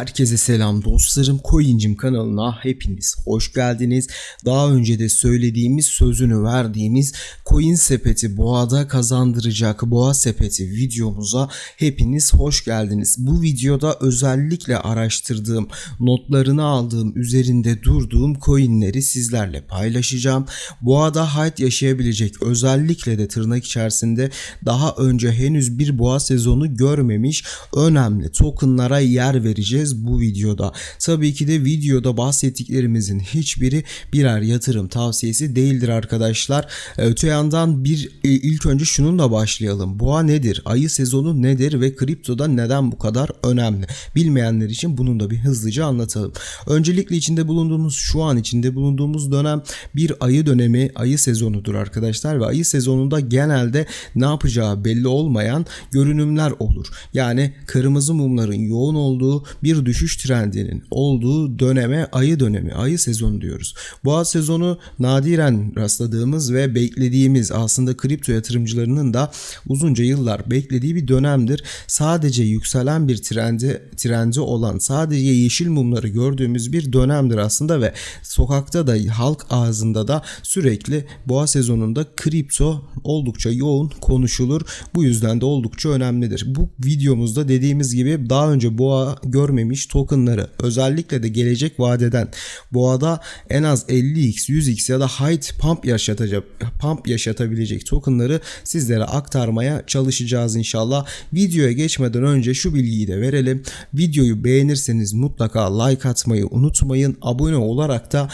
Herkese selam dostlarım. Coincim kanalına hepiniz hoş geldiniz. Daha önce de söylediğimiz sözünü verdiğimiz Coin Sepeti Boğa'da kazandıracak Boğa Sepeti videomuza hepiniz hoş geldiniz. Bu videoda özellikle araştırdığım, notlarını aldığım, üzerinde durduğum coinleri sizlerle paylaşacağım. Boğa'da hayat yaşayabilecek özellikle de tırnak içerisinde daha önce henüz bir boğa sezonu görmemiş önemli tokenlara yer vereceğiz bu videoda. Tabii ki de videoda bahsettiklerimizin hiçbiri birer yatırım tavsiyesi değildir arkadaşlar. Ee, Öte yandan bir e, ilk önce şununla başlayalım. Boğa nedir? Ayı sezonu nedir ve kriptoda neden bu kadar önemli? Bilmeyenler için bunun da bir hızlıca anlatalım. Öncelikle içinde bulunduğumuz şu an içinde bulunduğumuz dönem bir ayı dönemi, ayı sezonudur arkadaşlar ve ayı sezonunda genelde ne yapacağı belli olmayan görünümler olur. Yani kırmızı mumların yoğun olduğu bir düşüş trendinin olduğu döneme ayı dönemi, ayı sezonu diyoruz. Boğa sezonu nadiren rastladığımız ve beklediğimiz aslında kripto yatırımcılarının da uzunca yıllar beklediği bir dönemdir. Sadece yükselen bir trendi trendi olan sadece yeşil mumları gördüğümüz bir dönemdir aslında ve sokakta da halk ağzında da sürekli boğa sezonunda kripto oldukça yoğun konuşulur. Bu yüzden de oldukça önemlidir. Bu videomuzda dediğimiz gibi daha önce boğa görmemiş tokenları özellikle de gelecek vadeden boğada en az 50x, 100x ya da height pump yaşatacak pump yaşatabilecek tokenları sizlere aktarmaya çalışacağız inşallah. Videoya geçmeden önce şu bilgiyi de verelim. Videoyu beğenirseniz mutlaka like atmayı unutmayın. Abone olarak da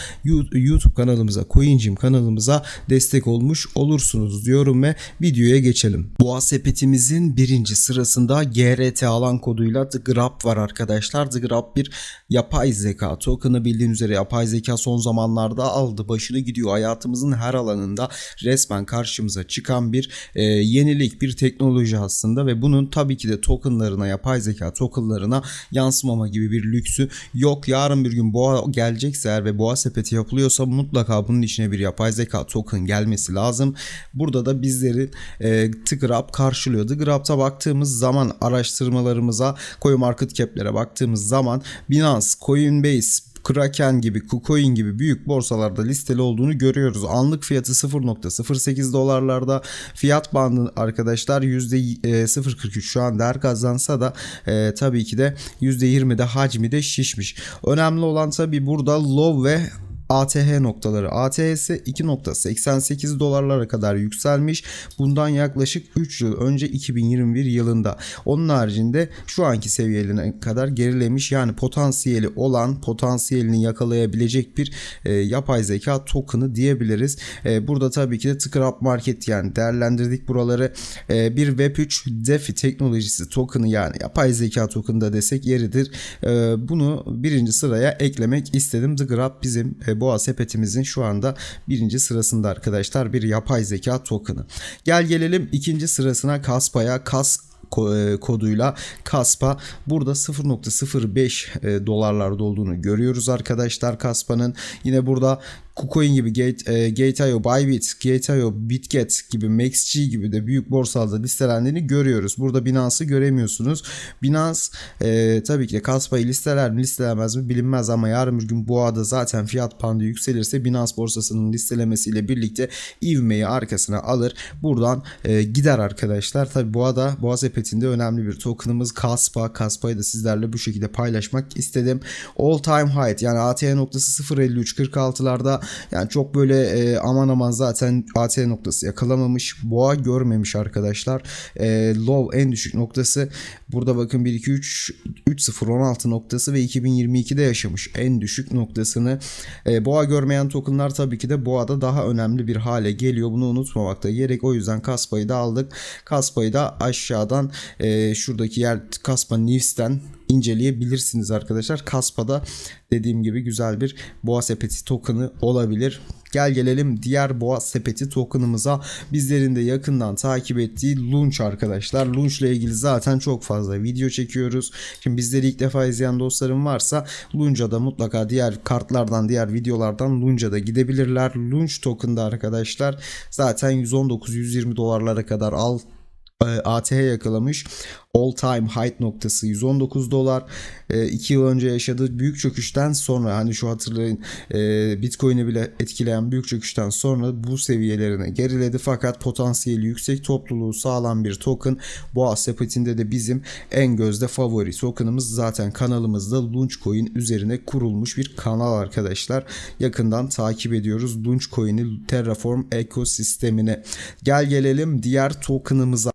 YouTube kanalımıza, Coincim kanalımıza destek olmuş olursunuz diyorum ve videoya geçelim. Boğa sepetimizin birinci sırasında GRT alan koduyla The Grab var arkadaşlar. Grab bir yapay zeka token'ı bildiğiniz üzere yapay zeka son zamanlarda aldı başını gidiyor. Hayatımızın her alanında resmen karşımıza çıkan bir e, yenilik, bir teknoloji aslında ve bunun tabii ki de tokenlarına, yapay zeka tokenlarına yansımama gibi bir lüksü yok. Yarın bir gün boğa gelecekse eğer ve boğa sepeti yapılıyorsa mutlaka bunun içine bir yapay zeka token gelmesi lazım. Burada da bizleri e, The Grab karşılıyor. The Grab'ta baktığımız zaman araştırmalarımıza, Coin Market Cap'lere baktığımız zaman Binance, Coinbase, Kraken gibi, KuCoin gibi büyük borsalarda listeli olduğunu görüyoruz. Anlık fiyatı 0.08 dolarlarda. Fiyat bandı arkadaşlar %0.43 şu an değer kazansa da e, tabii ki de %20'de hacmi de şişmiş. Önemli olan tabii burada low ve ATH noktaları. ATH'si 2.88 dolarlara kadar yükselmiş. Bundan yaklaşık 3 yıl önce 2021 yılında. Onun haricinde şu anki seviyelerine kadar gerilemiş. Yani potansiyeli olan, potansiyelini yakalayabilecek bir e, yapay zeka token'ı diyebiliriz. E, burada tabii ki de Scrap Market yani değerlendirdik buraları. E, bir Web3 DeFi teknolojisi token'ı yani yapay zeka token'ı da desek yeridir. E, bunu birinci sıraya eklemek istedim. The Grab bizim e, boğa sepetimizin şu anda birinci sırasında arkadaşlar bir yapay zeka token'ı. Gel gelelim ikinci sırasına Kaspa'ya. Kas koduyla Kaspa burada 0.05 e, dolarlarda olduğunu görüyoruz arkadaşlar Kaspa'nın. Yine burada KuCoin gibi Gate, e, Gate.io, Bybit, Gate.io, Bitget gibi MaxG gibi de büyük borsalarda listelendiğini görüyoruz. Burada Binance'ı göremiyorsunuz. Binance e, tabii ki de Kaspa'yı listeler mi listelemez mi bilinmez ama yarın bir gün boğada zaten fiyat bandı yükselirse Binance borsasının listelemesiyle birlikte ivmeyi arkasına alır. Buradan e, gider arkadaşlar. Tabii boğada boğa sepetinde önemli bir tokenımız Kaspa. Kaspa'yı da sizlerle bu şekilde paylaşmak istedim. All time high yani ATH noktası 0.53 46'larda yani çok böyle e, aman aman zaten AT noktası yakalamamış. Boğa görmemiş arkadaşlar. E, low en düşük noktası burada bakın 1 2 3 3 0 16 noktası ve 2022'de yaşamış en düşük noktasını. E, boğa görmeyen tokenlar tabii ki de boğada daha önemli bir hale geliyor. Bunu unutmamakta gerek. O yüzden Kaspa'yı da aldık. Kaspa'yı da aşağıdan e, şuradaki yer Kaspa News'ten inceleyebilirsiniz arkadaşlar. Kaspa'da dediğim gibi güzel bir boğa sepeti token'ı olabilir. Gel gelelim diğer boğa sepeti token'ımıza. Bizlerin de yakından takip ettiği Lunch arkadaşlar. Lunch ile ilgili zaten çok fazla video çekiyoruz. Şimdi bizleri ilk defa izleyen dostlarım varsa Lunch'a da mutlaka diğer kartlardan, diğer videolardan Lunch'a da gidebilirler. Lunch token'da arkadaşlar zaten 119-120 dolarlara kadar al ATH yakalamış. all time high noktası 119 dolar. 2 yıl önce yaşadığı büyük çöküşten sonra hani şu hatırlayın e, Bitcoin'i bile etkileyen büyük çöküşten sonra bu seviyelerine geriledi fakat potansiyeli yüksek topluluğu sağlam bir token. Boğa sepetinde de bizim en gözde favori tokenımız zaten kanalımızda Launchcoin üzerine kurulmuş bir kanal arkadaşlar. Yakından takip ediyoruz Launchcoin'i Terraform ekosistemine. Gel gelelim diğer tokenımıza.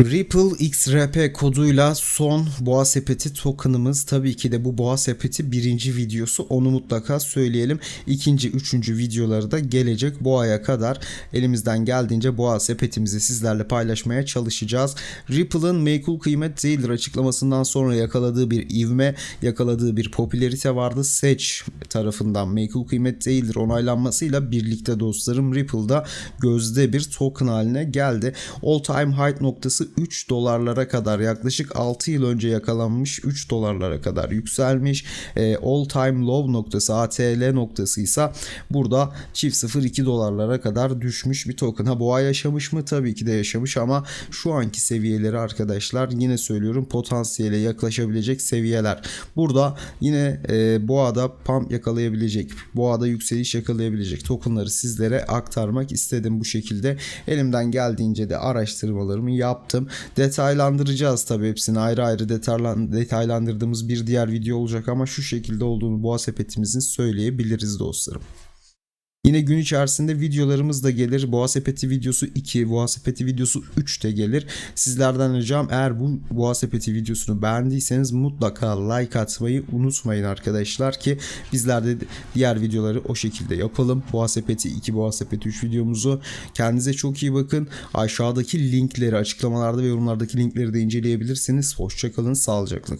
Ripple XRP koduyla son boğa sepeti tokenımız tabii ki de bu boğa sepeti birinci videosu onu mutlaka söyleyelim. İkinci, üçüncü videoları da gelecek bu aya kadar elimizden geldiğince boğa sepetimizi sizlerle paylaşmaya çalışacağız. Ripple'ın meykul kıymet değildir açıklamasından sonra yakaladığı bir ivme, yakaladığı bir popülerite vardı. Sedge tarafından meykul kıymet değildir onaylanmasıyla birlikte dostlarım Ripple'da gözde bir token haline geldi. All time high noktası 3 dolarlara kadar yaklaşık 6 yıl önce yakalanmış 3 dolarlara kadar yükselmiş. E, all time low noktası ATL noktası ise burada çift 0 2 dolarlara kadar düşmüş bir token. Ha boğa yaşamış mı? Tabii ki de yaşamış ama şu anki seviyeleri arkadaşlar yine söylüyorum potansiyele yaklaşabilecek seviyeler. Burada yine e, boğada pump yakalayabilecek, boğada yükseliş yakalayabilecek tokenları sizlere aktarmak istedim bu şekilde. Elimden geldiğince de araştırmalarımı yaptım. Detaylandıracağız tabii hepsini ayrı ayrı detaylan- detaylandırdığımız bir diğer video olacak ama şu şekilde olduğunu boğa sepetimizin söyleyebiliriz dostlarım. Yine gün içerisinde videolarımız da gelir. Boğa Sepeti videosu 2, Boğa Sepeti videosu 3 de gelir. Sizlerden ricam eğer bu Boğa Sepeti videosunu beğendiyseniz mutlaka like atmayı unutmayın arkadaşlar ki bizler de diğer videoları o şekilde yapalım. Boğa Sepeti 2, Boğa Sepeti 3 videomuzu. Kendinize çok iyi bakın. Aşağıdaki linkleri açıklamalarda ve yorumlardaki linkleri de inceleyebilirsiniz. Hoşçakalın, sağlıcakla.